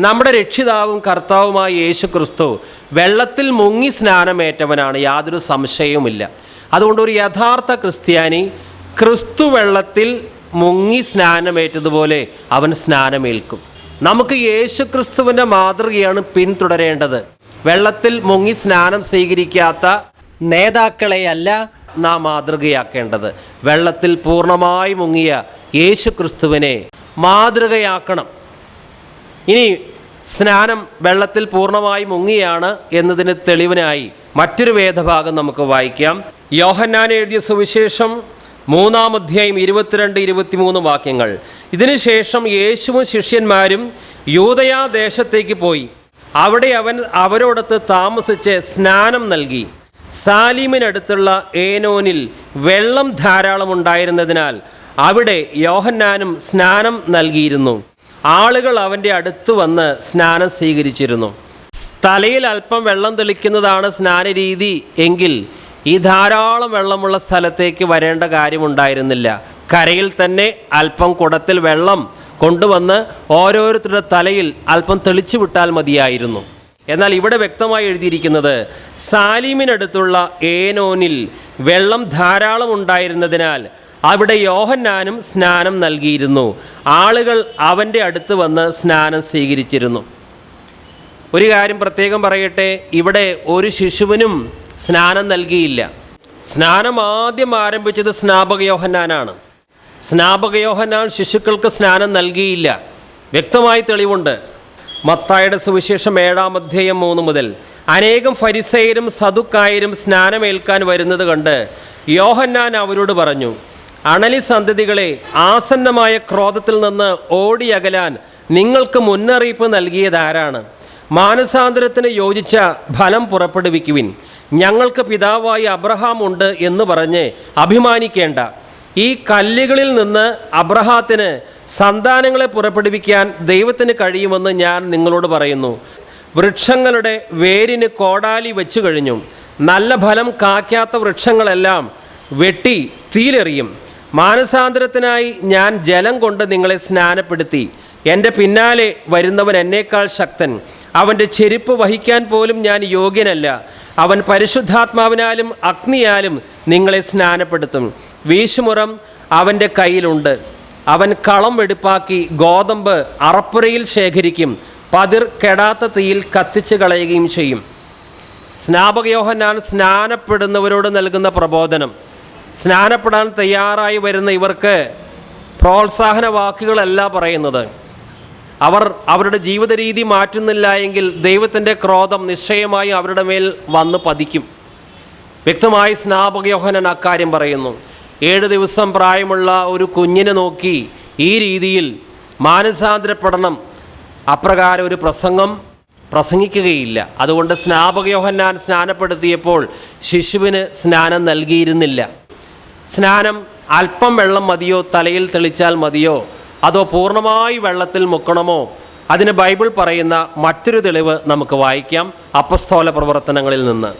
നമ്മുടെ രക്ഷിതാവും കർത്താവുമായ യേശു ക്രിസ്തു വെള്ളത്തിൽ മുങ്ങി സ്നാനമേറ്റവനാണ് യാതൊരു സംശയവുമില്ല. അതുകൊണ്ട് ഒരു യഥാർത്ഥ ക്രിസ്ത്യാനി ക്രിസ്തു വെള്ളത്തിൽ മുങ്ങി സ്നാനമേറ്റതുപോലെ അവൻ സ്നാനമേൽക്കും. നമുക്ക് യേശു ക്രിസ്തുവിന്റെ മാതൃകയാണ് പിന്തുടരേണ്ടത്. വെള്ളത്തിൽ മുങ്ങി സ്നാനം സ്വീകരിക്കാത്ത നേതാക്കളെയല്ല നാം മാതൃകയാക്കേണ്ടത് വെള്ളത്തിൽ പൂർണമായി മുങ്ങിയ യേശു ക്രിസ്തുവിനെ മാതൃകയാക്കണം. ഇനി സ്നാനം വെള്ളത്തിൽ പൂർണമായി മുങ്ങിയാണ് എന്നതിന് തെളിവിനായി മറ്റൊരു വേദഭാഗം നമുക്ക് വായിക്കാം. യോഹന്നാൻ എഴുതിയ സുവിശേഷം മൂന്നാം അധ്യായം ഇരുപത്തിരണ്ട് ഇരുപത്തിമൂന്ന് വാക്യങ്ങൾ. ഇതിനുശേഷം യേശുവും ശിഷ്യന്മാരും യൂതയാ ദേശത്തേക്ക് പോയി. അവിടെ അവൻ അവരോടൊത്ത് താമസിച്ച് സ്നാനം നൽകി. സാലീമിനടുത്തുള്ള ഏനോനിൽ വെള്ളം ധാരാളം ഉണ്ടായിരുന്നതിനാൽ അവിടെ യോഹന്നാനും സ്നാനം നൽകിയിരുന്നു. ആളുകൾ അവന്റെ അടുത്ത് വന്ന് സ്നാനം സ്വീകരിച്ചിരുന്നു. തലയിൽ അല്പം വെള്ളം തെളിക്കുന്നതാണ് സ്നാനരീതി എങ്കിൽ ഈ ധാരാളം വെള്ളമുള്ള സ്ഥലത്തേക്ക് വരേണ്ട കാര്യമുണ്ടായിരുന്നില്ല. കരയിൽ തന്നെ അല്പം കുടത്തിൽ വെള്ളം കൊണ്ടുവന്ന് ഓരോരുത്തരുടെ തലയിൽ അല്പം തെളിച്ചു വിട്ടാൽ മതിയായിരുന്നു. എന്നാൽ ഇവിടെ വ്യക്തമായി എഴുതിയിരിക്കുന്നത് സാലിമിനടുത്തുള്ള ഏനോനിൽ വെള്ളം ധാരാളം ഉണ്ടായിരുന്നതിനാൽ അവിടെ യോഹന്നാനും സ്നാനം നൽകിയിരുന്നു. ആളുകൾ അവന്റെ അടുത്ത് വന്ന് സ്നാനം സ്വീകരിച്ചിരുന്നു. ഒരു കാര്യം പ്രത്യേകം പറയട്ടെ ഇവിടെ ഒരു ശിശുവിനും സ്നാനം നൽകിയില്ല. സ്നാനം ആദ്യം ആരംഭിച്ചത് സ്നാപക യോഹന്നാനാണ്. സ്നാപക യോഹന്നാൻ ശിശുക്കൾക്ക് സ്നാനം നൽകിയില്ല. വ്യക്തമായി തെളിവുണ്ട്. മത്തായുടെ സുവിശേഷം ഏഴാം അധ്യായം മൂന്ന് മുതൽ. അനേകം ഫരിസയരും സതുക്കായരും സ്നാനമേൽക്കാൻ വരുന്നത് കണ്ട് യോഹന്നാൻ അവരോട് പറഞ്ഞു അണലി സന്തതികളെ ആസന്നമായ ക്രോധത്തിൽ നിന്ന് ഓടിയകലാൻ നിങ്ങൾക്ക് മുന്നറിയിപ്പ് നൽകിയതാരാണ് മാനസാന്തരത്തിന് യോജിച്ച ഫലം പുറപ്പെടുവിക്കുവിൻ. ഞങ്ങൾക്ക് പിതാവായി അബ്രഹാം ഉണ്ട് എന്ന് പറഞ്ഞ് അഭിമാനിക്കേണ്ട. ഈ കല്ലുകളിൽ നിന്ന് അബ്രഹാത്തിന് സന്താനങ്ങളെ പുറപ്പെടുവിക്കാൻ ദൈവത്തിന് കഴിയുമെന്ന് ഞാൻ നിങ്ങളോട് പറയുന്നു. വൃക്ഷങ്ങളുടെ വേരിന് കോടാലി വെച്ചു കഴിഞ്ഞു. നല്ല ഫലം കാക്കാത്ത വൃക്ഷങ്ങളെല്ലാം വെട്ടി തീലെറിയും. മാനസാന്തരത്തിനായി ഞാൻ ജലം കൊണ്ട് നിങ്ങളെ സ്നാനപ്പെടുത്തി. എന്റെ പിന്നാലെ വരുന്നവൻ എന്നേക്കാൾ ശക്തൻ. അവന്റെ ചെരുപ്പ് വഹിക്കാൻ പോലും ഞാൻ യോഗ്യനല്ല. അവൻ പരിശുദ്ധാത്മാവിനാലും അഗ്നിയാലും നിങ്ങളെ സ്നാനപ്പെടുത്തും. വീശുമുറം അവന്റെ കയ്യിലുണ്ട്. അവൻ കളം വെടുപ്പാക്കി ഗോതമ്പ് അറപ്പുരയിൽ ശേഖരിക്കും. പതിർ കെടാത്ത തീയിൽ കത്തിച്ചു കളയുകയും ചെയ്യും. സ്നാപക യോഹന്നാൻ സ്നാനപ്പെടുന്നവരോട് നൽകുന്ന പ്രബോധനം. സ്നാനപ്പെടാൻ തയ്യാറായി വരുന്ന ഇവർക്ക് പ്രോത്സാഹന വാക്കുകളല്ല പറയുന്നത്. അവർ അവരുടെ ജീവിത രീതി മാറ്റുന്നില്ല എങ്കിൽ ദൈവത്തിന്റെ ക്രോധം നിശ്ചയമായും അവരുടെ മേൽ വന്ന് പതിക്കും. വ്യക്തമായി സ്നാപക യോഹനൻ അക്കാര്യം പറയുന്നു. ഏഴ് ദിവസം പ്രായമുള്ള ഒരു കുഞ്ഞിനെ നോക്കി ഈ രീതിയിൽ മാനസാന്തരപ്പെടണം. അപ്രകാരം ഒരു പ്രസംഗം പ്രസംഗിക്കുകയില്ല. അതുകൊണ്ട് സ്നാപക യോഹന്നാൻ സ്നാനപ്പെടുത്തിയപ്പോൾ ശിശുവിന് സ്നാനം നൽകിയിരുന്നില്ല. സ്നാനം അല്പം വെള്ളം മതിയോ? തലയിൽ തെളിച്ചാൽ മതിയോ? അതോ പൂർണമായി വെള്ളത്തിൽ മുക്കണമോ? അതിന് ബൈബിൾ പറയുന്ന മറ്റൊരു തെളിവ് നമുക്ക് വായിക്കാം. അപ്പസ്തോല പ്രവർത്തനങ്ങളിൽ നിന്ന്.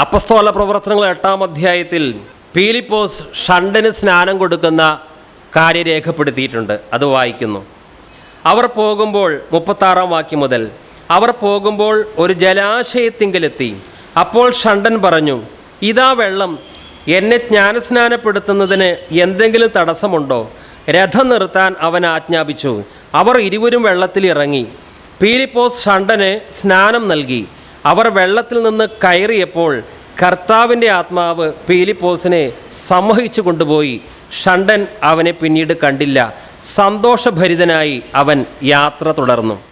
അപ്പസ്തോല പ്രവർത്തനങ്ങൾ എട്ടാം അധ്യായത്തിൽ പീലിപ്പോസ് ഷണ്ടന് സ്നാനം കൊടുക്കുന്ന കാര്യം രേഖപ്പെടുത്തിയിട്ടുണ്ട്. അത് വായിക്കുന്നു. അവർ പോകുമ്പോൾ മുപ്പത്താറാം വാക്യം മുതൽ അവർ പോകുമ്പോൾ ഒരു ജലാശയത്തിങ്കലെത്തി. അപ്പോൾ ഷണ്ടൻ പറഞ്ഞു ഇതാ വെള്ളം. എന്നെ ജ്ഞാനസ്നാനപ്പെടുത്തുന്നതിന് എന്തെങ്കിലും തടസ്സമുണ്ടോ? രഥം നിർത്താൻ അവൻ ആജ്ഞാപിച്ചു. അവർ ഇരുവരും വെള്ളത്തിൽ ഇറങ്ങി. പീലിപ്പോസ് ഷണ്ടന് സ്നാനം നൽകി. അവർ വെള്ളത്തിൽ നിന്ന് കയറിയപ്പോൾ കർത്താവിന്റെ ആത്മാവ് പീലിപ്പോസിനെ സമ്മോഹിച്ചു കൊണ്ടുപോയി. ഷണ്ടൻ അവനെ പിന്നീട് കണ്ടില്ല. സന്തോഷഭരിതനായി അവൻ യാത്ര തുടർന്നു.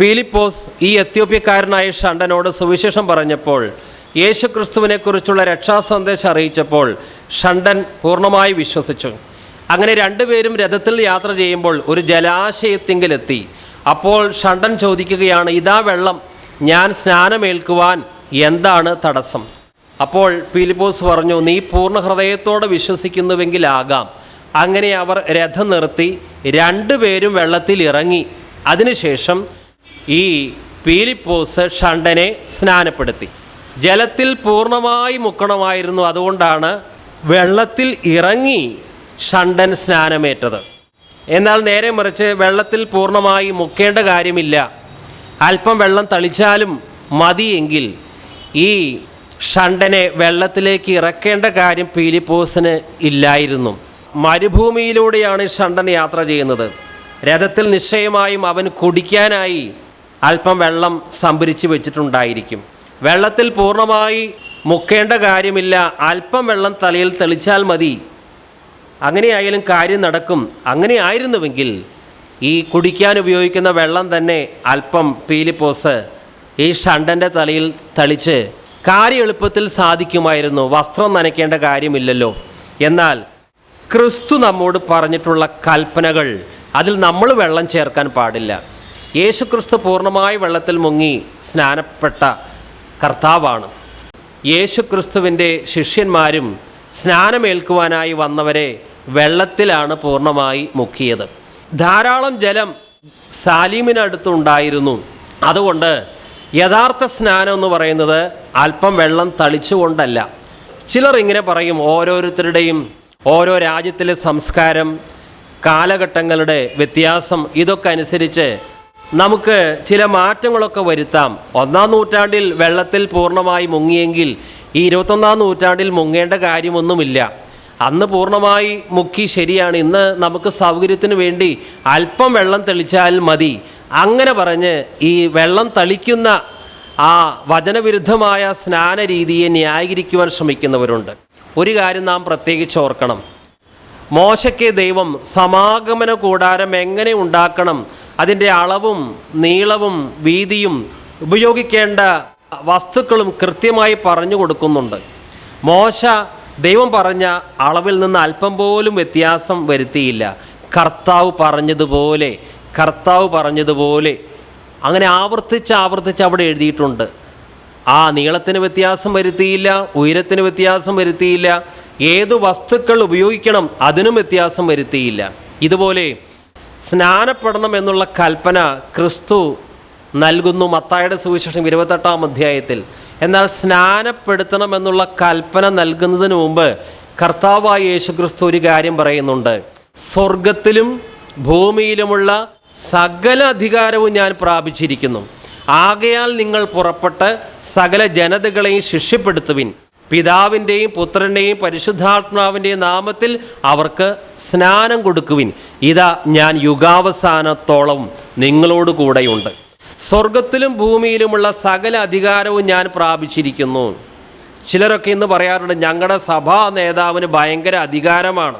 പീലിപ്പോസ് ഈ എത്യോപ്യക്കാരനായ ഷണ്ടനോട് സുവിശേഷം പറഞ്ഞപ്പോൾ യേശുക്രിസ്തുവിനെക്കുറിച്ചുള്ള രക്ഷാസന്ദേശം അറിയിച്ചപ്പോൾ ഷണ്ടൻ പൂർണമായി വിശ്വസിച്ചു. അങ്ങനെ രണ്ടുപേരും രഥത്തിൽ യാത്ര ചെയ്യുമ്പോൾ ഒരു ജലാശയത്തിങ്കിലെത്തി. അപ്പോൾ ഷണ്ടൻ ചോദിക്കുകയാണ് ഇതാ വെള്ളം ഞാൻ സ്നാനമേൽക്കുവാൻ എന്താണ് തടസ്സം? അപ്പോൾ പീലിപ്പോസ് പറഞ്ഞു നീ പൂർണ ഹൃദയത്തോടെ വിശ്വസിക്കുന്നുവെങ്കിലാകാം. അങ്ങനെ അവർ രഥം നിർത്തി രണ്ടുപേരും വെള്ളത്തിൽ ഇറങ്ങി. അതിനുശേഷം ഈ പീലിപ്പോസ് ഷണ്ടനെ സ്നാനപ്പെടുത്തി. ജലത്തിൽ പൂർണമായി മുക്കണമായിരുന്നു അതുകൊണ്ടാണ് വെള്ളത്തിൽ ഇറങ്ങി ഷണ്ടൻ സ്നാനമേറ്റത്. എന്നാൽ നേരെ മറിച്ച് വെള്ളത്തിൽ പൂർണമായി മുക്കേണ്ട കാര്യമില്ല. അല്പം വെള്ളം തളിച്ചാലും മതിയെങ്കിൽ ഈ ഷണ്ടനെ വെള്ളത്തിലേക്ക് ഇറക്കേണ്ട കാര്യം പീലിപ്പോസിന് ഇല്ലായിരുന്നു. മരുഭൂമിയിലൂടെയാണ് ഷണ്ടൻ യാത്ര ചെയ്യുന്നത്. രഥത്തിൽ നിശ്ചയമായും അവൻ കുടിക്കാനായി അല്പം വെള്ളം സംഭരിച്ച് വെച്ചിട്ടുണ്ടായിരിക്കും. വെള്ളത്തിൽ പൂർണമായി മുക്കേണ്ട കാര്യമില്ല. അല്പം വെള്ളം തലയിൽ തെളിച്ചാൽ മതി. അങ്ങനെയായാലും കാര്യം നടക്കും. അങ്ങനെ ആയിരുന്നുവെങ്കിൽ ഈ കുടിക്കാൻ ഉപയോഗിക്കുന്ന വെള്ളം തന്നെ അല്പം പീലിപ്പോസ് ഈ ഷണ്ടന്റെ തലയിൽ തളിച്ച് കാര്യ എളുപ്പത്തിൽ സാധിക്കുമായിരുന്നു. വസ്ത്രം നനയ്ക്കേണ്ട കാര്യമില്ലല്ലോ. എന്നാൽ ക്രിസ്തു നമ്മോട് പറഞ്ഞിട്ടുള്ള കൽപ്പനകൾ അതിൽ നമ്മൾ വെള്ളം ചേർക്കാൻ പാടില്ല. യേശു ക്രിസ്തു പൂർണമായി വെള്ളത്തിൽ മുങ്ങി സ്നാനപ്പെട്ട കർത്താവാണ്. യേശു ക്രിസ്തുവിന്റെ ശിഷ്യന്മാരും സ്നാനമേൽക്കുവാനായി വന്നവരെ വെള്ളത്തിലാണ് പൂർണമായി മുക്കിയത്. ധാരാളം ജലം സാലീമിനടുത്തുണ്ടായിരുന്നു. അതുകൊണ്ട് യഥാർത്ഥ സ്നാനം എന്ന് പറയുന്നത് അല്പം വെള്ളം തളിച്ചുകൊണ്ടല്ല. ചിലർ ഇങ്ങനെ പറയും ഓരോരുത്തരുടെയും ഓരോ രാജ്യത്തിലെ സംസ്കാരം കാലഘട്ടങ്ങളുടെ വ്യത്യാസം ഇതൊക്കെ അനുസരിച്ച് നമുക്ക് ചില മാറ്റങ്ങളൊക്കെ വരുത്താം. ഒന്നാം നൂറ്റാണ്ടിൽ വെള്ളത്തിൽ പൂർണമായി മുങ്ങിയെങ്കിൽ ഈ ഇരുപത്തൊന്നാം നൂറ്റാണ്ടിൽ മുങ്ങേണ്ട കാര്യമൊന്നുമില്ല. അന്ന് പൂർണമായി മുക്കി ശരിയാണ്. ഇന്ന് നമുക്ക് സൗകര്യത്തിന് വേണ്ടി അല്പം വെള്ളം തെളിച്ചാൽ മതി. അങ്ങനെ പറഞ്ഞ് ഈ വെള്ളം തളിക്കുന്ന ആ വചനവിരുദ്ധമായ സ്നാന രീതിയെ ന്യായീകരിക്കുവാൻ ശ്രമിക്കുന്നവരുണ്ട്. ഒരു കാര്യം നാം പ്രത്യേകിച്ച് ഓർക്കണം. മോശയ്ക്ക് ദൈവം സമാഗമന കൂടാരം എങ്ങനെ ഉണ്ടാക്കണം? അതിന്റെ അളവും നീളവും വീതിയും ഉപയോഗിക്കേണ്ട വസ്തുക്കളും കൃത്യമായി പറഞ്ഞു കൊടുക്കുന്നുണ്ട്. മോശ ദൈവം പറഞ്ഞ അളവിൽ നിന്ന് അല്പം പോലും വ്യത്യാസം വരുത്തിയില്ല. കർത്താവ് പറഞ്ഞതുപോലെ കർത്താവ് പറഞ്ഞതുപോലെ. അങ്ങനെ ആവർത്തിച്ച് ആവർത്തിച്ച് അവിടെ എഴുതിയിട്ടുണ്ട്. ആ നീളത്തിന് വ്യത്യാസം വരുത്തിയില്ല ഉയരത്തിന് വ്യത്യാസം വരുത്തിയില്ല. ഏത് വസ്തുക്കൾ ഉപയോഗിക്കണം അതിനും വ്യത്യാസം വരുത്തിയില്ല. ഇതുപോലെ സ്നാനപ്പെടണം എന്നുള്ള കൽപ്പന ക്രിസ്തു നൽകുന്നു. മത്തായുടെ സുവിശേഷം ഇരുപത്തെട്ടാം അധ്യായത്തിൽ. എന്നാൽ സ്നാനപ്പെടുത്തണം എന്നുള്ള കൽപ്പന നൽകുന്നതിന് മുമ്പ് കർത്താവായ യേശു ക്രിസ്തു ഒരു കാര്യം പറയുന്നുണ്ട്. സ്വർഗത്തിലും ഭൂമിയിലുമുള്ള സകല അധികാരവും ഞാൻ പ്രാപിച്ചിരിക്കുന്നു. ആകയാൽ നിങ്ങൾ പുറപ്പെട്ട് സകല ജനതകളെയും ശിഷ്യപ്പെടുത്തുവിൻ. പിതാവിന്റെയും പുത്രന്റെയും പരിശുദ്ധാത്മാവിന്റെയും നാമത്തിൽ അവർക്ക് സ്നാനം കൊടുക്കുവിൻ. ഇതാ ഞാൻ യുഗാവസാനത്തോളം നിങ്ങളോട് കൂടെയുണ്ട്. സ്വർഗത്തിലും ഭൂമിയിലുമുള്ള സകല അധികാരവും ഞാൻ പ്രാപിച്ചിരിക്കുന്നു. ചിലരൊക്കെ ഇന്ന് പറയാറുണ്ട് ഞങ്ങളുടെ സഭാ നേതാവിന് ഭയങ്കര അധികാരമാണ്.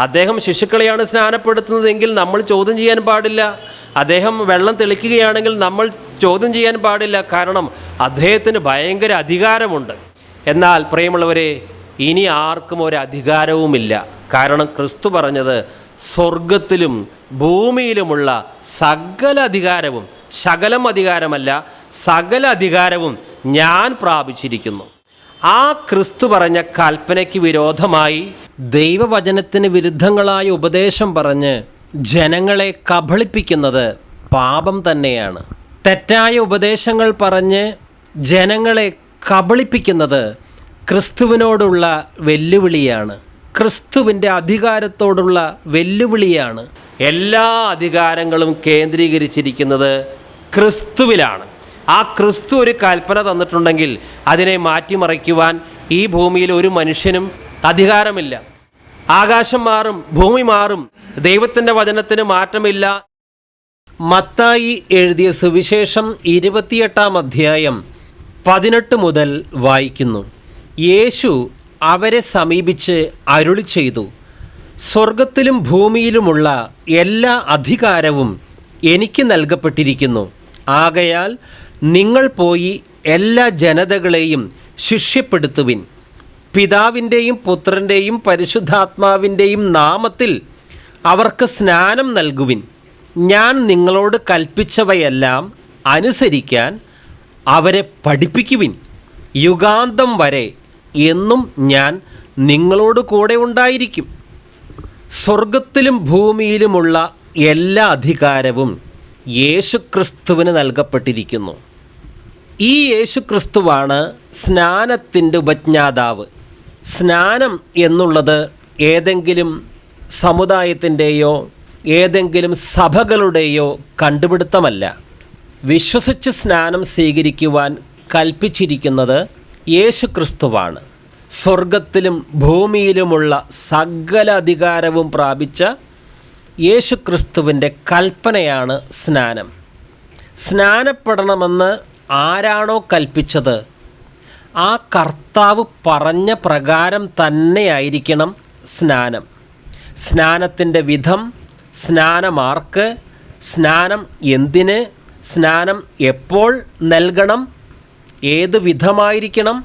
അദ്ദേഹം ശിശുക്കളെയാണ് സ്നാനപ്പെടുത്തുന്നതെങ്കിൽ നമ്മൾ ചോദ്യം ചെയ്യാൻ പാടില്ല. അദ്ദേഹം വെള്ളം തെളിക്കുകയാണെങ്കിൽ നമ്മൾ ചോദ്യം ചെയ്യാൻ പാടില്ല. കാരണം അദ്ദേഹത്തിന് ഭയങ്കര അധികാരമുണ്ട്. എന്നാൽ പ്രിയമുള്ളവരെ ഇനി ആർക്കും ഒരു അധികാരവുമില്ല. കാരണം ക്രിസ്തു പറഞ്ഞത് സ്വർഗത്തിലും ഭൂമിയിലുമുള്ള സകല അധികാരവും ശകലം അധികാരമല്ല സകല അധികാരവും ഞാൻ പ്രാപിച്ചിരിക്കുന്നു. ആ ക്രിസ്തു പറഞ്ഞ കൽപ്പനയ്ക്ക് വിരോധമായി ദൈവവചനത്തിന് വിരുദ്ധങ്ങളായ ഉപദേശം പറഞ്ഞ് ജനങ്ങളെ കബളിപ്പിക്കുന്നത് പാപം തന്നെയാണ്. തെറ്റായ ഉപദേശങ്ങൾ പറഞ്ഞ് ജനങ്ങളെ കബളിപ്പിക്കുന്നത് ക്രിസ്തുവിനോടുള്ള വെല്ലുവിളിയാണ്. ക്രിസ്തുവിന്റെ അധികാരത്തോടുള്ള വെല്ലുവിളിയാണ്. എല്ലാ അധികാരങ്ങളും കേന്ദ്രീകരിച്ചിരിക്കുന്നത് ക്രിസ്തുവിലാണ്. ആ ക്രിസ്തു ഒരു കൽപ്പന തന്നിട്ടുണ്ടെങ്കിൽ അതിനെ മാറ്റിമറിക്കുവാൻ ഈ ഭൂമിയിൽ ഒരു മനുഷ്യനും അധികാരമില്ല. ആകാശം മാറും ഭൂമി മാറും ദൈവത്തിന്റെ വചനത്തിന് മാറ്റമില്ല. മത്തായി എഴുതിയ സുവിശേഷം ഇരുപത്തിയെട്ടാം അധ്യായം പതിനെട്ട് മുതൽ വായിക്കുന്നു. യേശു അവരെ സമീപിച്ച് അരുളി ചെയ്തു. സ്വർഗത്തിലും ഭൂമിയിലുമുള്ള എല്ലാ അധികാരവും എനിക്ക് നൽകപ്പെട്ടിരിക്കുന്നു. ആകയാൽ നിങ്ങൾ പോയി എല്ലാ ജനതകളെയും ശിഷ്യപ്പെടുത്തുവിൻ. പിതാവിന്റെയും പുത്രന്റെയും പരിശുദ്ധാത്മാവിന്റെയും നാമത്തിൽ അവർക്ക് സ്നാനം നൽകുവിൻ. ഞാൻ നിങ്ങളോട് കൽപ്പിച്ചവയെല്ലാം അനുസരിക്കാൻ അവരെ പഠിപ്പിക്കുവിൻ. യുഗാന്തം വരെ എന്നും ഞാൻ നിങ്ങളോട് കൂടെ ഉണ്ടായിരിക്കും. സ്വർഗത്തിലും ഭൂമിയിലുമുള്ള എല്ലാ അധികാരവും യേശുക്രിസ്തുവിന് നൽകപ്പെട്ടിരിക്കുന്നു. ഈ യേശുക്രിസ്തുവാണ് സ്നാനത്തിന്റെ ഉപജ്ഞാതാവ്. സ്നാനം എന്നുള്ളത് ഏതെങ്കിലും സമുദായത്തിന്റെയോ ഏതെങ്കിലും സഭകളുടെയോ കണ്ടുപിടുത്തമല്ല. വിശ്വസിച്ച് സ്നാനം സ്വീകരിക്കുവാൻ കൽപ്പിച്ചിരിക്കുന്നത് യേശു ക്രിസ്തുവാണ് സ്വർഗത്തിലും ഭൂമിയിലുമുള്ള സകല അധികാരവും പ്രാപിച്ച യേശു ക്രിസ്തുവിന്റെ കൽപ്പനയാണ് സ്നാനം. സ്നാനപ്പെടണമെന്ന് ആരാണോ കൽപ്പിച്ചത് ആ കർത്താവ് പറഞ്ഞ പ്രകാരം തന്നെയായിരിക്കണം സ്നാനം. സ്നാനത്തിന്റെ വിധം സ്നാനമാർക്ക് സ്നാനം എന്തിന് സ്നാനം എപ്പോൾ നൽകണം ഏത് വിധമായിരിക്കണം?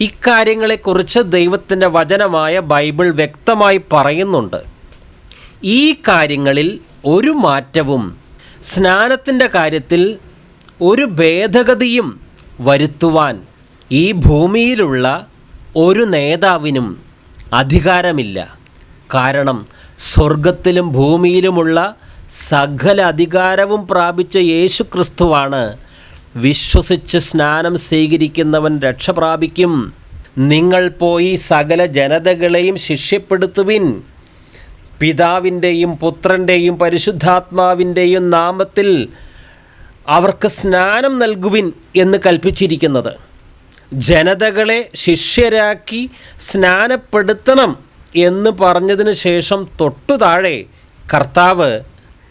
ഇക്കാര്യങ്ങളെക്കുറിച്ച് ദൈവത്തിന്റെ വചനമായ ബൈബിൾ വ്യക്തമായി പറയുന്നുണ്ട്. ഈ കാര്യങ്ങളിൽ ഒരു മാറ്റവും സ്നാനത്തിന്റെ കാര്യത്തിൽ ഒരു ഭേദഗതിയും വരുത്തുവാൻ ഈ ഭൂമിയിലുള്ള ഒരു നേതാവിനും അധികാരമില്ല. കാരണം സ്വർഗത്തിലും ഭൂമിയിലുമുള്ള സകല അധികാരവും പ്രാപിച്ച യേശു ക്രിസ്തുവാണ് വിശ്വസിച്ച് സ്നാനം സ്വീകരിക്കുന്നവൻ രക്ഷ പ്രാപിക്കും. നിങ്ങൾ പോയി സകല ജനതകളെയും ശിഷ്യപ്പെടുത്തുവിൻ. പിതാവിന്റെയും പുത്രന്റെയും പരിശുദ്ധാത്മാവിന്റെയും നാമത്തിൽ അവർക്ക് സ്നാനം നൽകുവിൻ എന്ന് കൽപ്പിച്ചിരിക്കുന്നത്. ജനതകളെ ശിഷ്യരാക്കി സ്നാനപ്പെടുത്തണം എന്ന് പറഞ്ഞതിന് ശേഷം തൊട്ടു താഴെ കർത്താവ്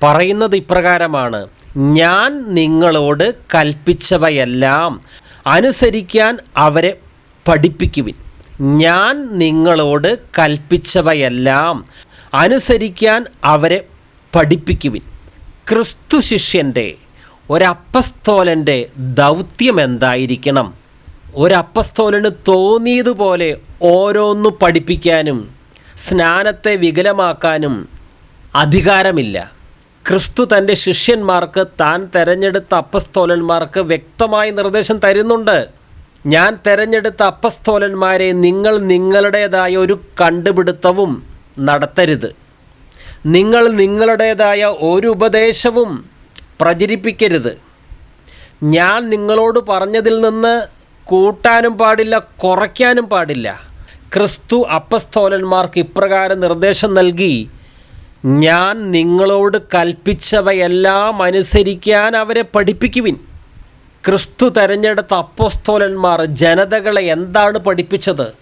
പറയുന്നത് ഇപ്രകാരമാണ്. ഞാൻ നിങ്ങളോട് കൽപ്പിച്ചവയെല്ലാം അനുസരിക്കാൻ അവരെ പഠിപ്പിക്കുവിൻ. ഞാൻ നിങ്ങളോട് കൽപ്പിച്ചവയെല്ലാം അനുസരിക്കാൻ അവരെ പഠിപ്പിക്കുവിൻ. ക്രിസ്തു ശിഷ്യന്റെ ഒരപ്പസ്തോലന്റെ ദൗത്യം എന്തായിരിക്കണം? ഒരപ്പസ്തോലന് തോന്നിയതുപോലെ ഓരോന്നു പഠിപ്പിക്കാനും സ്നാനത്തെ വികലമാക്കാനും അധികാരമില്ല. ക്രിസ്തു തന്റെ ശിഷ്യന്മാർക്ക് താൻ തെരഞ്ഞെടുത്ത അപ്പസ്തോലന്മാർക്ക് വ്യക്തമായ നിർദ്ദേശം തരുന്നുണ്ട്. ഞാൻ തെരഞ്ഞെടുത്ത അപ്പസ്തോലന്മാരെ നിങ്ങൾ നിങ്ങളുടേതായ ഒരു കണ്ടുപിടുത്തവും നടത്തരുത്. നിങ്ങൾ നിങ്ങളുടേതായ ഒരു ഉപദേശവും പ്രചരിപ്പിക്കരുത്. ഞാൻ നിങ്ങളോട് പറഞ്ഞതിൽ നിന്ന് കൂട്ടാനും പാടില്ല കുറയ്ക്കാനും പാടില്ല. ക്രിസ്തു അപ്പസ്തോലന്മാർക്ക് ഇപ്രകാരം നിർദ്ദേശം നൽകി ഞാൻ നിങ്ങളോട് കൽപ്പിച്ചവയെല്ലാം അനുസരിക്കാൻ അവരെ പഠിപ്പിക്കുവിൻ. ക്രിസ്തു തെരഞ്ഞെടുത്ത അപ്പോസ്തോലന്മാർ ജനതകളെ എന്താണ് പഠിപ്പിച്ചത്?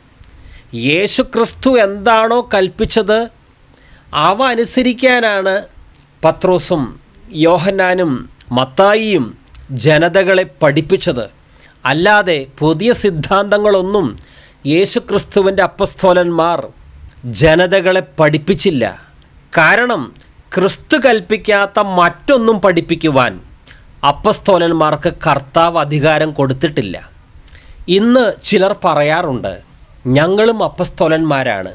യേശു ക്രിസ്തു എന്താണോ കൽപ്പിച്ചത്? അവ അനുസരിക്കാനാണ് പത്രോസും യോഹന്നാനും മത്തായിയും ജനതകളെ പഠിപ്പിച്ചത്. അല്ലാതെ പുതിയ സിദ്ധാന്തങ്ങളൊന്നും യേശുക്രിസ്തുവിന്റെ അപ്പസ്തോലന്മാർ ജനതകളെ പഠിപ്പിച്ചില്ല. കാരണം ക്രിസ്തു കൽപ്പിക്കാത്ത മറ്റൊന്നും പഠിപ്പിക്കുവാൻ അപ്പസ്തോലന്മാർക്ക് കർത്താവ് അധികാരം കൊടുത്തിട്ടില്ല. ഇന്ന് ചിലർ പറയാറുണ്ട് ഞങ്ങളും അപ്പസ്തോലന്മാരാണ്.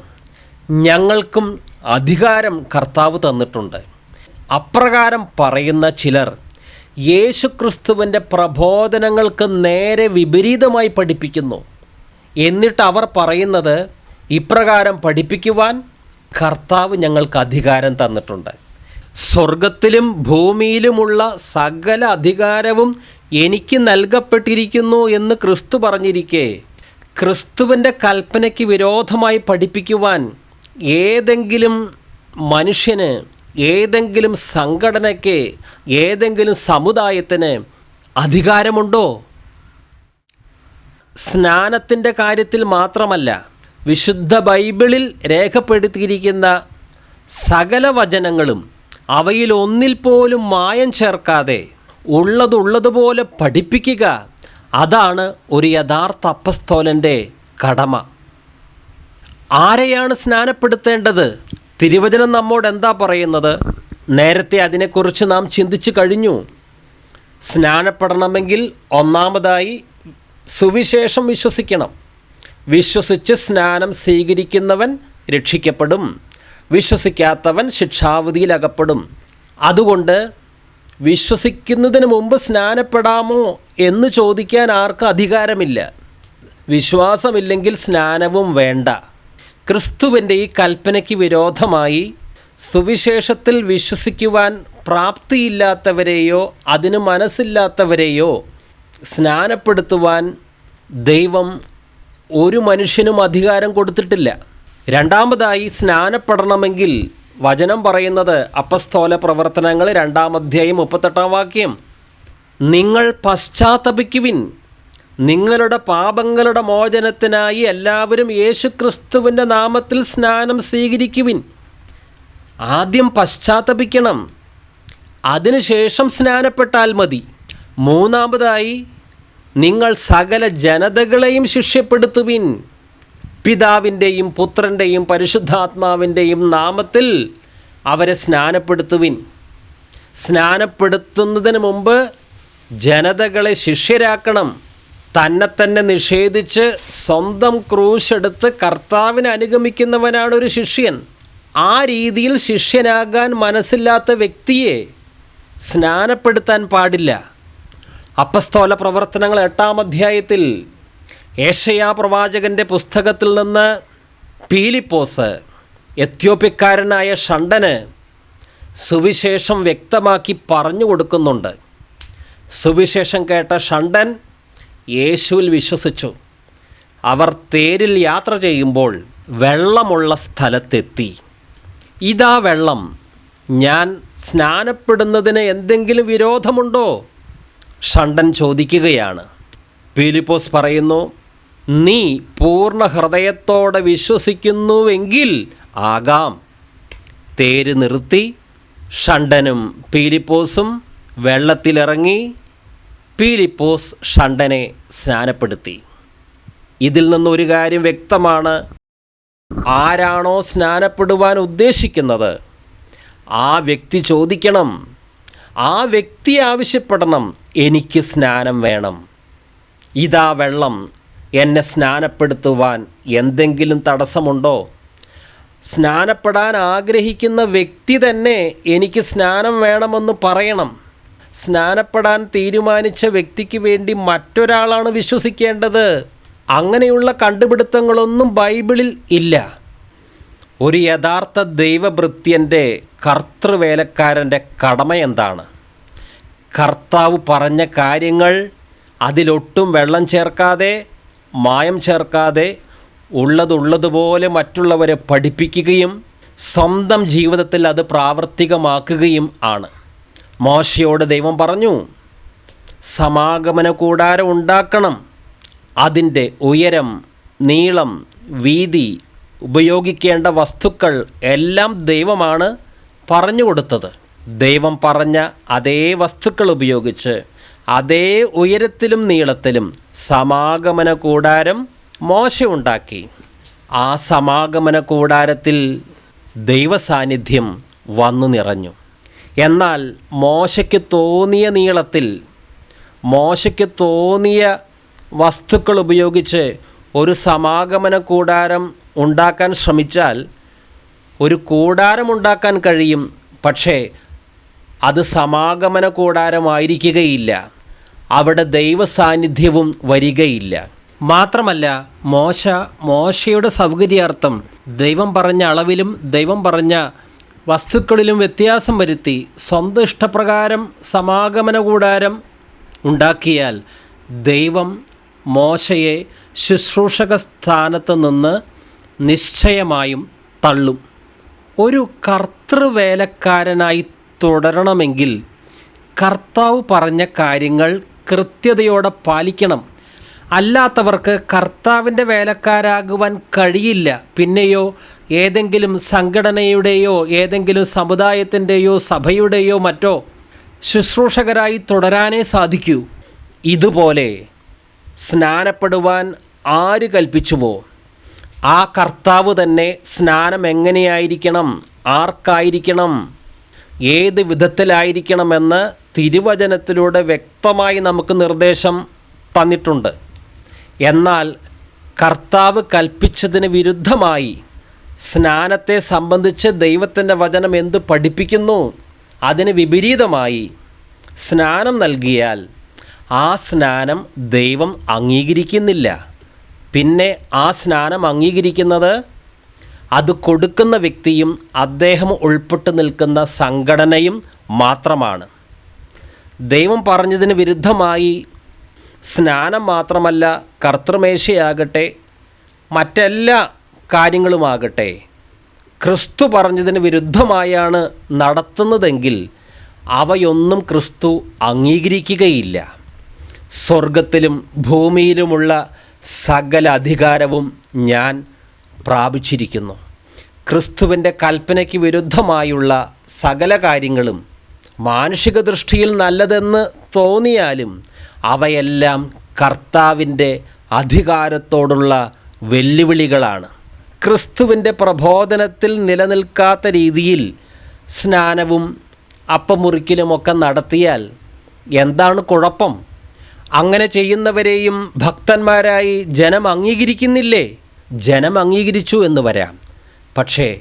ഞങ്ങൾക്കും അധികാരം കർത്താവ് തന്നിട്ടുണ്ട്. അപ്രകാരം പറയുന്ന ചിലർ യേശുക്രിസ്തുവിന്റെ പ്രബോധനങ്ങൾക്ക് നേരെ വിപരീതമായി പഠിപ്പിക്കുന്നു. എന്നിട്ട് അവർ പറയുന്നത് ഇപ്രകാരം പഠിപ്പിക്കുവാൻ കർത്താവ് ഞങ്ങൾക്ക് അധികാരം തന്നിട്ടുണ്ട്. സ്വർഗത്തിലും ഭൂമിയിലുമുള്ള സകല അധികാരവും എനിക്ക് നൽകപ്പെട്ടിരിക്കുന്നു എന്ന് ക്രിസ്തു പറഞ്ഞിരിക്കെ ക്രിസ്തുവിന്റെ കൽപ്പനയ്ക്ക് വിരോധമായി പഠിപ്പിക്കുവാൻ ഏതെങ്കിലും മനുഷ്യന് ഏതെങ്കിലും സംഘടനയ്ക്ക് ഏതെങ്കിലും സമുദായത്തിന് അധികാരമുണ്ടോ? സ്നാനത്തിന്റെ കാര്യത്തിൽ മാത്രമല്ല വിശുദ്ധ ബൈബിളിൽ രേഖപ്പെടുത്തിയിരിക്കുന്ന സകല വചനങ്ങളും അവയിൽ ഒന്നിൽ പോലും മായം ചേർക്കാതെ ഉള്ളതുള്ളതുപോലെ പഠിപ്പിക്കുക അതാണ് ഒരു യഥാർത്ഥ അപ്പസ്തോലന്റെ കടമ. ആരെയാണ് സ്നാനപ്പെടുത്തേണ്ടത്? തിരുവചനം നമ്മോട് എന്താ പറയുന്നത്? നേരത്തെ അതിനെക്കുറിച്ച് നാം ചിന്തിച്ചു കഴിഞ്ഞു. സ്നാനപ്പെടണമെങ്കിൽ ഒന്നാമതായി സുവിശേഷം വിശ്വസിക്കണം. വിശ്വസിച്ച് സ്നാനം സ്വീകരിക്കുന്നവൻ രക്ഷിക്കപ്പെടും. വിശ്വസിക്കാത്തവൻ ശിക്ഷാവധിയിലകപ്പെടും. അതുകൊണ്ട് വിശ്വസിക്കുന്നതിന് മുമ്പ് സ്നാനപ്പെടാമോ എന്ന് ചോദിക്കാൻ ആർക്കും അധികാരമില്ല. വിശ്വാസമില്ലെങ്കിൽ സ്നാനവും വേണ്ട. ക്രിസ്തുവിന്റെ ഈ കൽപ്പനയ്ക്ക് വിരോധമായി സുവിശേഷത്തിൽ വിശ്വസിക്കുവാൻ പ്രാപ്തിയില്ലാത്തവരെയോ അതിന് മനസ്സില്ലാത്തവരെയോ സ്നാനപ്പെടുത്തുവാൻ ദൈവം ഒരു മനുഷ്യനും അധികാരം കൊടുത്തിട്ടില്ല. രണ്ടാമതായി സ്നാനപ്പെടണമെങ്കിൽ വചനം പറയുന്നത് അപ്പസ്തോല പ്രവർത്തനങ്ങൾ രണ്ടാം അധ്യായം മുപ്പത്തെട്ടാം വാക്യം. നിങ്ങൾ പശ്ചാത്തപിക്കുവിൻ. നിങ്ങളുടെ പാപങ്ങളുടെ മോചനത്തിനായി എല്ലാവരും യേശുക്രിസ്തുവിന്റെ നാമത്തിൽ സ്നാനം സ്വീകരിക്കുവിൻ. ആദ്യം പശ്ചാത്തപിക്കണം. അതിനുശേഷം സ്നാനപ്പെട്ടാൽ മതി. മൂന്നാമതായി നിങ്ങൾ സകല ജനതകളെയും ശിക്ഷ്യപ്പെടുത്തുവിൻ പിതാവിന്റെയും പുത്രന്റെയും പരിശുദ്ധാത്മാവിന്റെയും നാമത്തിൽ അവരെ സ്നാനപ്പെടുത്തുവിൻ. സ്നാനപ്പെടുത്തുന്നതിന് മുമ്പ് ജനതകളെ ശിഷ്യരാക്കണം. തന്നെ തന്നെ നിഷേധിച്ച് സ്വന്തം ക്രൂശെടുത്ത് കർത്താവിനെ അനുഗമിക്കുന്നവനാണ് ഒരു ശിഷ്യൻ. ആ രീതിയിൽ ശിഷ്യനാകാൻ മനസ്സില്ലാത്ത വ്യക്തിയെ സ്നാനപ്പെടുത്താൻ പാടില്ല. അപ്പസ്തോല പ്രവർത്തനങ്ങൾ എട്ടാം അധ്യായത്തിൽ ഏഷയാ പ്രവാചകന്റെ പുസ്തകത്തിൽ നിന്ന് പീലിപ്പോസ് എത്യോപ്യക്കാരനായ ഷണ്ടന് സുവിശേഷം വ്യക്തമാക്കി പറഞ്ഞു കൊടുക്കുന്നുണ്ട്. സുവിശേഷം കേട്ട ഷണ്ടൻ യേശുവിൽ വിശ്വസിച്ചു. അവർ തേരിൽ യാത്ര ചെയ്യുമ്പോൾ വെള്ളമുള്ള സ്ഥലത്തെത്തി. ഇതാ വെള്ളം. ഞാൻ സ്നാനപ്പെടുന്നതിന് എന്തെങ്കിലും വിരോധമുണ്ടോ? ഷണ്ടൻ ചോദിക്കുകയാണ്. പീലിപ്പോസ് പറയുന്നു നീ പൂർണ ഹൃദയത്തോടെ വിശ്വസിക്കുന്നുവെങ്കിൽ ആകാം. തേര് നിർത്തി ഷണ്ടനും പീലിപ്പോസും വെള്ളത്തിലിറങ്ങി പീലിപ്പോസ് ഷണ്ടനെ സ്നാനപ്പെടുത്തി. ഇതിൽ നിന്നൊരു കാര്യം വ്യക്തമാണ്. ആരാണോ സ്നാനപ്പെടുവാൻ ഉദ്ദേശിക്കുന്നത് ആ വ്യക്തി ചോദിക്കണം ആ വ്യക്തി ആവശ്യപ്പെടണം എനിക്ക് സ്നാനം വേണം. ഇതാ വെള്ളം. എന്നെ സ്നാനപ്പെടുത്തുവാൻ എന്തെങ്കിലും തടസ്സമുണ്ടോ? സ്നാനപ്പെടാൻ ആഗ്രഹിക്കുന്ന വ്യക്തി തന്നെ എനിക്ക് സ്നാനം വേണമെന്ന് പറയണം. സ്നാനപ്പെടാൻ തീരുമാനിച്ച വ്യക്തിക്ക് വേണ്ടി മറ്റൊരാളാണ് വിശ്വസിക്കേണ്ടത്. അങ്ങനെയുള്ള കണ്ടുപിടുത്തങ്ങളൊന്നും ബൈബിളിൽ ഇല്ല. ഒരു യഥാർത്ഥ ദൈവഭൃത്യന്റെ കർത്തൃവേലക്കാരന്റെ കടമ എന്താണ് കർത്താവ് പറഞ്ഞ കാര്യങ്ങൾ അതിലൊട്ടും വെള്ളം ചേർക്കാതെ മായം ചേർക്കാതെ ഉള്ളതുള്ളതുപോലെ മറ്റുള്ളവരെ പഠിപ്പിക്കുകയും സ്വന്തം ജീവിതത്തിൽ അത് പ്രാവർത്തികമാക്കുകയും ആണ്. മോശയോട് ദൈവം പറഞ്ഞു സമാഗമന കൂടാരം ഉണ്ടാക്കണം. അതിന്റെ ഉയരം നീളം വീതി ഉപയോഗിക്കേണ്ട വസ്തുക്കൾ എല്ലാം ദൈവമാണ് പറഞ്ഞു കൊടുത്തത്. ദൈവം പറഞ്ഞ അതേ വസ്തുക്കൾ ഉപയോഗിച്ച് അതേ ഉയരത്തിലും നീളത്തിലും സമാഗമന കൂടാരം മോശ ഉണ്ടാക്കി. ആ സമാഗമന കൂടാരത്തിൽ ദൈവസാന്നിധ്യം വന്നു നിറഞ്ഞു. എന്നാൽ മോശയ്ക്ക് തോന്നിയ നീളത്തിൽ മോശയ്ക്ക് തോന്നിയ വസ്തുക്കൾ ഉപയോഗിച്ച് ഒരു സമാഗമന കൂടാരം ഉണ്ടാക്കാൻ ശ്രമിച്ചാൽ ഒരു കൂടാരമുണ്ടാക്കാൻ കഴിയും. പക്ഷേ അത് സമാഗമന കൂടാരമായിരിക്കുകയില്ല. അവിടെ ദൈവ സാന്നിധ്യവും വരികയില്ല. മാത്രമല്ല മോശ മോശയുടെ സൗകര്യാർത്ഥം ദൈവം പറഞ്ഞ അളവിലും ദൈവം പറഞ്ഞ വസ്തുക്കളിലും വ്യത്യാസം വരുത്തി സ്വന്തം ഇഷ്ടപ്രകാരം സമാഗമന കൂടാരം ഉണ്ടാക്കിയാൽ ദൈവം മോശയെ ശുശ്രൂഷക സ്ഥാനത്ത് നിന്ന് നിശ്ചയമായും തള്ളും. ഒരു കർത്തൃവേലക്കാരനായി തുടരണമെങ്കിൽ കർത്താവ് പറഞ്ഞ കാര്യങ്ങൾ കൃത്യതയോടെ പാലിക്കണം. അല്ലാത്തവർക്ക് കർത്താവിന്റെ വേലക്കാരാകുവാൻ കഴിയില്ല. പിന്നെയോ ഏതെങ്കിലും സംഘടനയുടെയോ ഏതെങ്കിലും സമുദായത്തിന്റെയോ സഭയുടെയോ മറ്റോ ശുശ്രൂഷകരായി തുടരാനേ സാധിക്കൂ. ഇതുപോലെ സ്നാനപ്പെടുവാൻ ആര് കൽപ്പിച്ചുവോ? ആ കർത്താവ് തന്നെ സ്നാനം എങ്ങനെയായിരിക്കണം? ആർക്കായിരിക്കണം? ഏത് വിധത്തിലായിരിക്കണമെന്ന് തിരുവചനത്തിലൂടെ വ്യക്തമായി നമുക്ക് നിർദ്ദേശം തന്നിട്ടുണ്ട്. എന്നാൽ കർത്താവ് കൽപ്പിച്ചതിന് വിരുദ്ധമായി സ്നാനത്തെ സംബന്ധിച്ച് ദൈവത്തിന്റെ വചനം എന്ത് പഠിപ്പിക്കുന്നു? അതിന് വിപരീതമായി സ്നാനം നൽകിയാൽ ആ സ്നാനം ദൈവം അംഗീകരിക്കുന്നില്ല. പിന്നെ ആ സ്നാനം അംഗീകരിക്കുന്നത് അത് കൊടുക്കുന്ന വ്യക്തിയും അദ്ദേഹം ഉൾപ്പെട്ട് നിൽക്കുന്ന സംഘടനയും മാത്രമാണ്. ദൈവം പറഞ്ഞതിന് വിരുദ്ധമായി സ്നാനം മാത്രമല്ല കർത്തൃമേശയാകട്ടെ മറ്റെല്ലാ കാര്യങ്ങളുമാകട്ടെ ക്രിസ്തു പറഞ്ഞതിന് വിരുദ്ധമായാണ് നടത്തുന്നതെങ്കിൽ അവയൊന്നും ക്രിസ്തു അംഗീകരിക്കുകയില്ല. സ്വർഗത്തിലും ഭൂമിയിലുമുള്ള സകല അധികാരവും ഞാൻ പ്രാപിച്ചിരിക്കുന്നു. ക്രിസ്തുവിന്റെ കൽപ്പനയ്ക്ക് വിരുദ്ധമായുള്ള സകല കാര്യങ്ങളും മാനുഷിക ദൃഷ്ടിയിൽ നല്ലതെന്ന് തോന്നിയാലും അവയെല്ലാം കർത്താവിന്റെ അധികാരത്തോടുള്ള വെല്ലുവിളികളാണ്. ക്രിസ്തുവിന്റെ പ്രബോധനത്തിൽ നിലനിൽക്കാത്ത രീതിയിൽ സ്നാനവും അപ്പമുറിക്കലുമൊക്കെ നടത്തിയാൽ എന്താണ് കുഴപ്പം? അങ്ങനെ ചെയ്യുന്നവരെയും ഭക്തന്മാരായി ജനം അംഗീകരിക്കുന്നില്ലേ? ജനം അംഗീകരിച്ചു എന്ന് വരാം. പക്ഷേ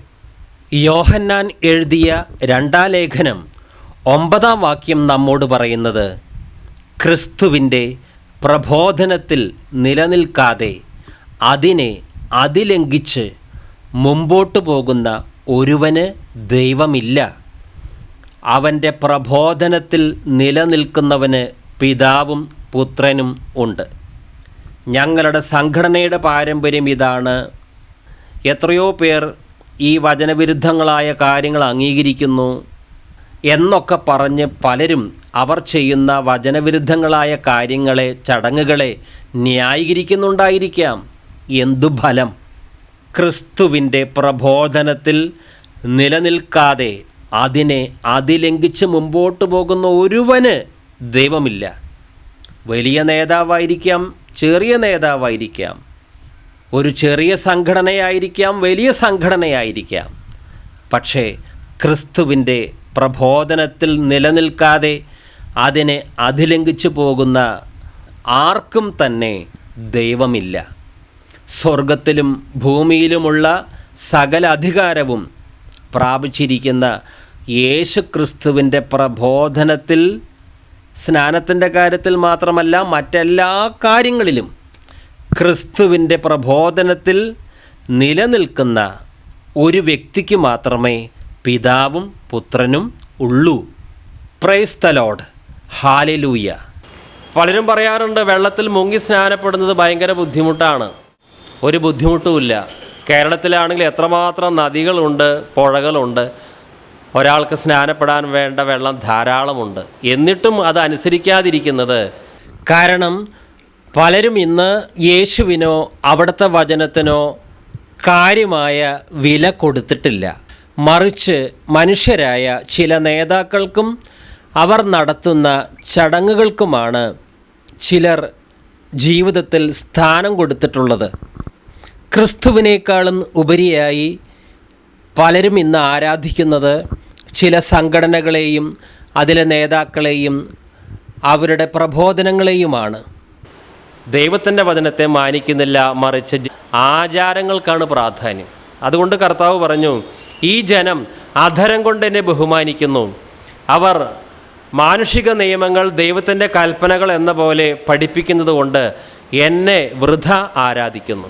യോഹന്നാൻ എഴുതിയ രണ്ടാം ലേഖനം ഒമ്പതാം വാക്യം നമ്മോട് പറയുന്നത് ക്രിസ്തുവിന്റെ പ്രബോധനത്തിൽ നിലനിൽക്കാതെ അതിനെ അതിലംഘിച്ച് മുമ്പോട്ട് പോകുന്ന ഒരുവന് ദൈവമില്ല. അവന്റെ പ്രബോധനത്തിൽ നിലനിൽക്കുന്നവന് പിതാവും പുത്രനും ഉണ്ട്. ഞങ്ങളുടെ സംഘടനയുടെ പാരമ്പര്യം ഇതാണ്. എത്രയോ പേർ ഈ വചനവിരുദ്ധങ്ങളായ കാര്യങ്ങൾ അംഗീകരിക്കുന്നു എന്നൊക്കെ പറഞ്ഞ് പലരും അവർ ചെയ്യുന്ന വചനവിരുദ്ധങ്ങളായ കാര്യങ്ങളെ ചടങ്ങുകളെ ന്യായീകരിക്കുന്നുണ്ടായിരിക്കാം. എന്തു ഫലം? ക്രിസ്തുവിന്റെ പ്രബോധനത്തിൽ നിലനിൽക്കാതെ അതിനെ അതിലംഘിച്ച് മുമ്പോട്ട് പോകുന്ന ഒരുവന് ദൈവമില്ല. വലിയ നേതാവായിരിക്കാം ചെറിയ നേതാവായിരിക്കാം. ഒരു ചെറിയ സംഘടനയായിരിക്കാം വലിയ സംഘടനയായിരിക്കാം. പക്ഷേ ക്രിസ്തുവിന്റെ പ്രബോധനത്തിൽ നിലനിൽക്കാതെ അതിനെ അതിലംഘിച്ചു പോകുന്ന ആർക്കും തന്നെ ദൈവമില്ല. സ്വർഗത്തിലും ഭൂമിയിലുമുള്ള സകല അധികാരവും പ്രാപിച്ചിരിക്കുന്ന യേശു ക്രിസ്തുവിന്റെ പ്രബോധനത്തിൽ സ്നാനത്തിന്റെ കാര്യത്തിൽ മാത്രമല്ല മറ്റെല്ലാ കാര്യങ്ങളിലും ക്രിസ്തുവിന്റെ പ്രബോധനത്തിൽ നിലനിൽക്കുന്ന ഒരു വ്യക്തിക്ക് മാത്രമേ പിതാവും പുത്രനും ഉള്ളൂ. പ്രൈസ് തലോഡ് ഹാലിലൂയ പലരും പറയാറുണ്ട് വെള്ളത്തിൽ മുങ്ങി സ്നാനപ്പെടുന്നത് ഭയങ്കര ബുദ്ധിമുട്ടാണ്. ഒരു ബുദ്ധിമുട്ടുമില്ല. കേരളത്തിലാണെങ്കിൽ എത്രമാത്രം നദികളുണ്ട് പുഴകളുണ്ട് ഒരാൾക്ക് സ്നാനപ്പെടാൻ വേണ്ട വെള്ളം ധാരാളമുണ്ട്. എന്നിട്ടും അത് അനുസരിക്കാതിരിക്കുന്നത് കാരണം പലരും ഇന്ന് യേശുവിനോ അവിടുത്തെ വചനത്തിനോ കാര്യമായ വില കൊടുത്തിട്ടില്ല. മറിച്ച് മനുഷ്യരായ ചില നേതാക്കൾക്കും അവർ നടത്തുന്ന ചടങ്ങുകൾക്കുമാണ് ചിലർ ജീവിതത്തിൽ സ്ഥാനം കൊടുത്തിട്ടുള്ളത്. ക്രിസ്തുവിനേക്കാളും ഉപരിയായി പലരും ഇന്ന് ആരാധിക്കുന്നത് ചില സംഘടനകളെയും അതിലെ നേതാക്കളെയും അവരുടെ പ്രബോധനങ്ങളെയുമാണ്. ദൈവത്തിന്റെ വചനത്തെ മാനിക്കുന്നില്ല മറിച്ച് ആചാരങ്ങൾക്കാണ് പ്രാധാന്യം. അതുകൊണ്ട് കർത്താവ് പറഞ്ഞു ഈ ജനം അധരം കൊണ്ട് എന്നെ ബഹുമാനിക്കുന്നു. അവർ മാനുഷിക നിയമങ്ങൾ ദൈവത്തിന്റെ കൽപ്പനകൾ എന്ന പോലെ പഠിപ്പിക്കുന്നത് കൊണ്ട് എന്നെ വൃഥ ആരാധിക്കുന്നു.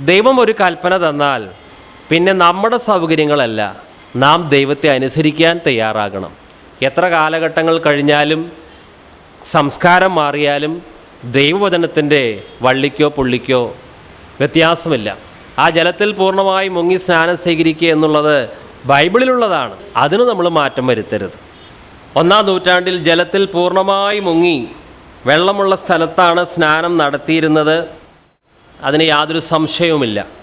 ദൈവം ഒരു കൽപ്പന തന്നാൽ പിന്നെ നമ്മുടെ സൗകര്യങ്ങളല്ല. നാം ദൈവത്തെ അനുസരിക്കാൻ തയ്യാറാകണം. എത്ര കാലഘട്ടങ്ങൾ കഴിഞ്ഞാലും സംസ്കാരം മാറിയാലും ദൈവവചനത്തിന്റെ വള്ളിക്കോ പുള്ളിക്കോ വ്യത്യാസമില്ല. ആ ജലത്തിൽ പൂർണമായി മുങ്ങി സ്നാനം സ്വീകരിക്കുക എന്നുള്ളത് ബൈബിളിലുള്ളതാണ്. അതിന് നമ്മൾ മാറ്റം വരുത്തരുത്. ഒന്നാം നൂറ്റാണ്ടിൽ ജലത്തിൽ പൂർണമായി മുങ്ങി വെള്ളമുള്ള സ്ഥലത്താണ് സ്നാനം നടത്തിയിരുന്നത്. അതിന് യാതൊരു സംശയവുമില്ല.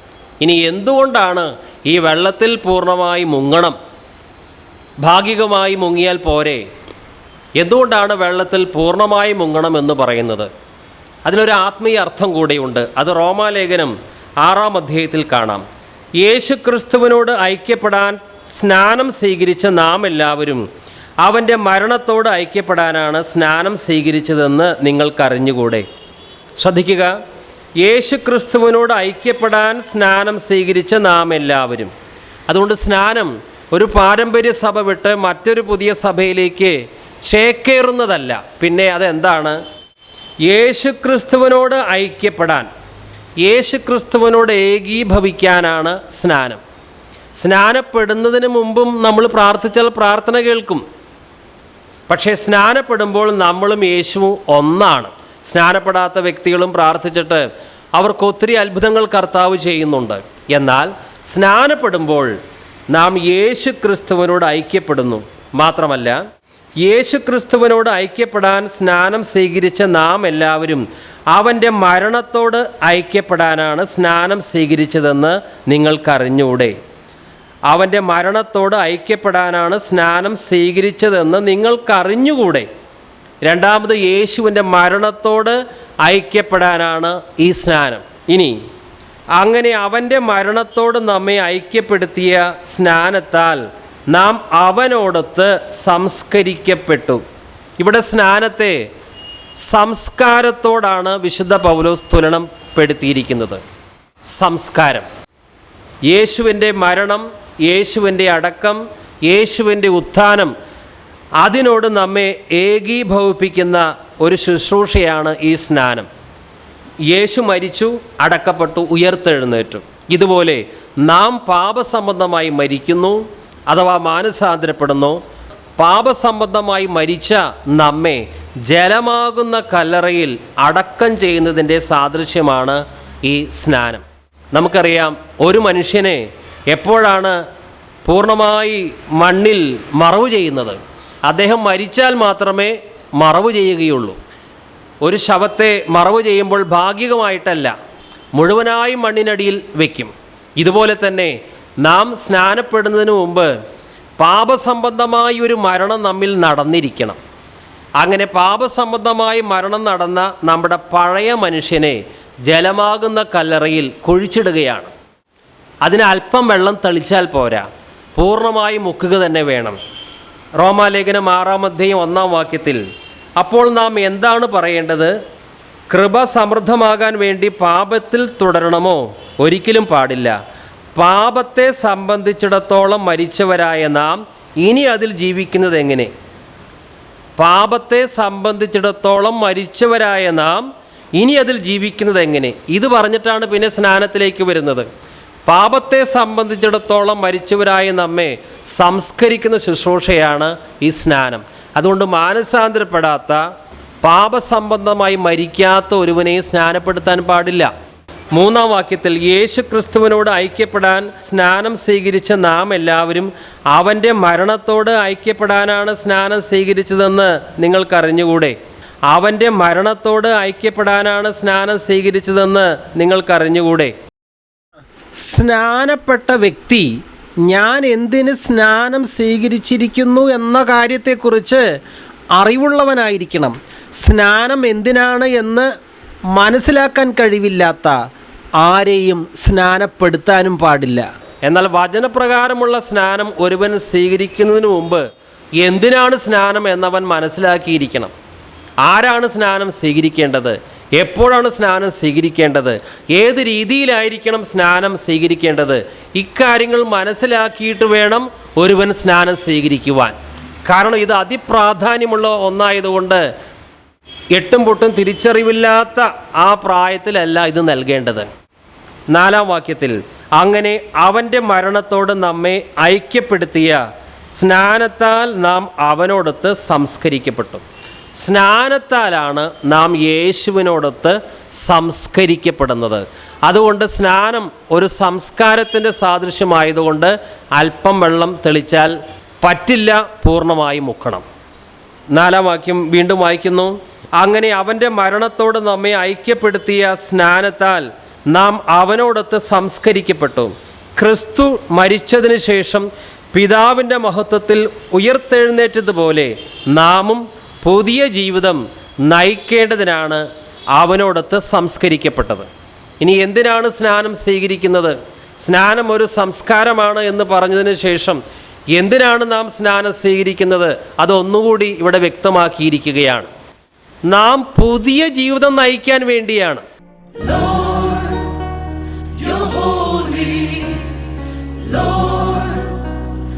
ഇനി എന്തുകൊണ്ടാണ് ഈ വെള്ളത്തിൽ പൂർണമായി മുങ്ങണം? ഭാഗികമായി മുങ്ങിയാൽ പോരെ. എന്തുകൊണ്ടാണ് വെള്ളത്തിൽ പൂർണമായി മുങ്ങണം എന്ന് പറയുന്നത്? അതിനൊരു ആത്മീയ അർത്ഥം കൂടിയുണ്ട്. അത് റോമാലേഖനം ആറാം അധ്യായത്തിൽ കാണാം. യേശു ക്രിസ്തുവിനോട് ഐക്യപ്പെടാൻ സ്നാനം സ്വീകരിച്ച നാം എല്ലാവരും അവന്റെ മരണത്തോട് ഐക്യപ്പെടാനാണ് സ്നാനം സ്വീകരിച്ചതെന്ന് നിങ്ങൾക്കറിഞ്ഞുകൂടെ? ശ്രദ്ധിക്കുക. യേശു ക്രിസ്തുവിനോട് ഐക്യപ്പെടാൻ സ്നാനം സ്വീകരിച്ച നാം എല്ലാവരും. അതുകൊണ്ട് സ്നാനം ഒരു പാരമ്പര്യ സഭ വിട്ട് മറ്റൊരു പുതിയ സഭയിലേക്ക് ചേക്കേറുന്നതല്ല. പിന്നെ അതെന്താണ്? യേശു ക്രിസ്തുവിനോട് ഐക്യപ്പെടാൻ യേശു ക്രിസ്തുവിനോട് ഏകീഭവിക്കാനാണ് സ്നാനം. സ്നാനപ്പെടുന്നതിന് മുമ്പും നമ്മൾ പ്രാർത്ഥിച്ചാൽ പ്രാർത്ഥന കേൾക്കും. പക്ഷേ സ്നാനപ്പെടുമ്പോൾ നമ്മളും യേശുവും ഒന്നാണ്. സ്നാനപ്പെടാത്ത വ്യക്തികളും പ്രാർത്ഥിച്ചിട്ട് അവർക്ക് ഒത്തിരി അത്ഭുതങ്ങൾ കർത്താവ് ചെയ്യുന്നുണ്ട്. എന്നാൽ സ്നാനപ്പെടുമ്പോൾ നാം യേശു ക്രിസ്തുവിനോട് ഐക്യപ്പെടുന്നു. മാത്രമല്ല യേശു ക്രിസ്തുവിനോട് ഐക്യപ്പെടാൻ സ്നാനം സ്വീകരിച്ച നാം എല്ലാവരും അവന്റെ മരണത്തോട് ഐക്യപ്പെടാനാണ് സ്നാനം സ്വീകരിച്ചതെന്ന് നിങ്ങൾക്കറിഞ്ഞൂടെ. അവന്റെ മരണത്തോട് ഐക്യപ്പെടാനാണ് സ്നാനം സ്വീകരിച്ചതെന്ന് നിങ്ങൾക്കറിഞ്ഞുകൂടെ. രണ്ടാമത് യേശുവിന്റെ മരണത്തോട് ഐക്യപ്പെടാനാണ് ഈ സ്നാനം. ഇനി അങ്ങനെ അവന്റെ മരണത്തോട് നമ്മെ ഐക്യപ്പെടുത്തിയ സ്നാനത്താൽ നാം അവനോടൊത്ത് സംസ്കരിക്കപ്പെട്ടു. ഇവിടെ സ്നാനത്തെ സംസ്കാരത്തോടാണ് വിശുദ്ധ പൗലോസ് തുലനം പെടുത്തിയിരിക്കുന്നത്. സംസ്കാരം. യേശുവിന്റെ മരണം യേശുവിന്റെ അടക്കം യേശുവിന്റെ ഉത്ഥാനം അതിനോട് നമ്മെ ഏകീഭവിപ്പിക്കുന്ന ഒരു ശുശ്രൂഷയാണ് ഈ സ്നാനം. യേശു മരിച്ചു അടക്കപ്പെട്ടു ഉയർത്തെഴുന്നേറ്റു. ഇതുപോലെ നാം പാപസംബന്ധമായി മരിക്കുന്നു അഥവാ മാനസാന്തരപ്പെടുന്നു പാപസംബന്ധമായി മരിച്ച നമ്മെ ജലമാകുന്ന കല്ലറയിൽ അടക്കം ചെയ്യുന്നതിന്റെ സാദൃശ്യമാണ് ഈ സ്നാനം. നമുക്കറിയാം ഒരു മനുഷ്യനെ എപ്പോഴാണ് പൂർണമായി മണ്ണിൽ മറവ് ചെയ്യുന്നത്? അദ്ദേഹം മരിച്ചാൽ മാത്രമേ മറവ് ചെയ്യുകയുള്ളൂ. ഒരു ശവത്തെ മറവ് ചെയ്യുമ്പോൾ ഭാഗികമായിട്ടല്ല മുഴുവനായും മണ്ണിനടിയിൽ വയ്ക്കും ഇതുപോലെ തന്നെ നാം സ്നാനപ്പെടുന്നതിന് മുമ്പ് പാപസംബന്ധമായ ഒരു മരണം നമ്മിൽ നടന്നിരിക്കണം. അങ്ങനെ പാപസംബന്ധമായി മരണം നടന്ന നമ്മുടെ പഴയ മനുഷ്യനെ ജലമാകുന്ന കല്ലറയിൽ കുഴിച്ചിടുകയാണ്. അതിന് അല്പം വെള്ളം തളിച്ചാൽ പോരാ. പൂർണമായി മുക്കുക തന്നെ വേണം. റോമാലേഖനം ആറാം അധ്യായം ഒന്നാം വാക്യത്തിൽ അപ്പോൾ നാം എന്താണ് പറയേണ്ടത്? കൃപ സമൃദ്ധമാകാൻ വേണ്ടി പാപത്തിൽ തുടരണമോ? ഒരിക്കലും പാടില്ല. പാപത്തെ സംബന്ധിച്ചിടത്തോളം മരിച്ചവരായ നാം ഇനി അതിൽ ജീവിക്കുന്നത് എങ്ങനെ? പാപത്തെ സംബന്ധിച്ചിടത്തോളം മരിച്ചവരായ നാം ഇനി അതിൽ ജീവിക്കുന്നത് എങ്ങനെ? ഇത് പറഞ്ഞിട്ടാണ് പിന്നെ സ്നാനത്തിലേക്ക് വരുന്നത്. പാപത്തെ സംബന്ധിച്ചിടത്തോളം മരിച്ചവരായ നമ്മെ സംസ്കരിക്കുന്ന ശുശ്രൂഷയാണ് ഈ സ്നാനം. അതുകൊണ്ട് മാനസാന്തരപ്പെടാത്ത പാപസംബന്ധമായി മരിക്കാത്ത ഒരുവനെയും സ്നാനപ്പെടുത്താൻ പാടില്ല. മൂന്നാം വാക്യത്തിൽ യേശു ക്രിസ്തുവിനോട് ഐക്യപ്പെടാൻ സ്നാനം സ്വീകരിച്ച നാം എല്ലാവരും അവന്റെ മരണത്തോട് ഐക്യപ്പെടാനാണ് സ്നാനം സ്വീകരിച്ചതെന്ന് നിങ്ങൾക്കറിഞ്ഞുകൂടെ? അവന്റെ മരണത്തോട് ഐക്യപ്പെടാനാണ് സ്നാനം സ്വീകരിച്ചതെന്ന് നിങ്ങൾക്കറിഞ്ഞുകൂടെ? സ്നാനപ്പെട്ട വ്യക്തി ഞാൻ എന്തിന് സ്നാനം സ്വീകരിച്ചിരിക്കുന്നു എന്ന കാര്യത്തെക്കുറിച്ച് അറിവുള്ളവനായിരിക്കണം. സ്നാനം എന്തിനാണ് എന്ന് മനസ്സിലാക്കാൻ കഴിവില്ലാത്ത ആരെയും സ്നാനപ്പെടുത്താനും പാടില്ല. എന്നാൽ വചനപ്രകാരമുള്ള സ്നാനം ഒരുവൻ സ്വീകരിക്കുന്നതിന് മുമ്പ് എന്തിനാണ് സ്നാനം എന്നവൻ മനസ്സിലാക്കിയിരിക്കണം. ആരാണ് സ്നാനം സ്വീകരിക്കേണ്ടത്? എപ്പോഴാണ് സ്നാനം സ്വീകരിക്കേണ്ടത്? ഏത് രീതിയിലായിരിക്കണം സ്നാനം സ്വീകരിക്കേണ്ടത്? ഇക്കാര്യങ്ങൾ മനസ്സിലാക്കിയിട്ട് വേണം ഒരുവൻ സ്നാനം സ്വീകരിക്കുവാൻ. കാരണം ഇത് അതിപ്രാധാന്യമുള്ള ഒന്നായതുകൊണ്ട് എട്ടും പൊട്ടും തിരിച്ചറിവില്ലാത്ത ആ പ്രായത്തിലല്ല ഇത് നൽകേണ്ടത്. നാലാം വാക്യത്തിൽ അങ്ങനെ അവന്റെ മരണത്തോട് നമ്മെ ഐക്യപ്പെടുത്തിയ സ്നാനത്താൽ നാം അവനോടൊത്ത് സംസ്കരിക്കപ്പെട്ടു. സ്നാനത്താലാണ് നാം യേശുവിനോടൊത്ത് സംസ്കരിക്കപ്പെടുന്നത്. അതുകൊണ്ട് സ്നാനം ഒരു സംസ്കാരത്തിന്റെ സാദൃശ്യമായതുകൊണ്ട് അല്പം വെള്ളം തെളിച്ചാൽ പറ്റില്ല പൂർണമായി മുക്കണം. നാലാം വാക്യം വീണ്ടും വായിക്കുന്നു. അങ്ങനെ അവന്റെ മരണത്തോട് നമ്മെ ഐക്യപ്പെടുത്തിയ സ്നാനത്താൽ നാം അവനോടൊത്ത് സംസ്കരിക്കപ്പെട്ടു. ക്രിസ്തു മരിച്ചതിന് ശേഷം പിതാവിന്റെ മഹത്വത്തിൽ ഉയർത്തെഴുന്നേറ്റതുപോലെ നാമും പുതിയ ജീവിതം നയിക്കേണ്ടതിനാണ് അവനോടൊത്ത് സംസ്കരിക്കപ്പെട്ടത്. ഇനി എന്തിനാണ് സ്നാനം സ്വീകരിക്കുന്നത്? സ്നാനം ഒരു സംസ്കാരമാണ് എന്ന് പറഞ്ഞതിന് ശേഷം എന്തിനാണ് നാം സ്നാനം സ്വീകരിക്കുന്നത്? അതൊന്നുകൂടി ഇവിടെ വ്യക്തമാക്കിയിരിക്കുകയാണ്. നാം പുതിയ ജീവിതം നയിക്കാൻ വേണ്ടിയാണ്.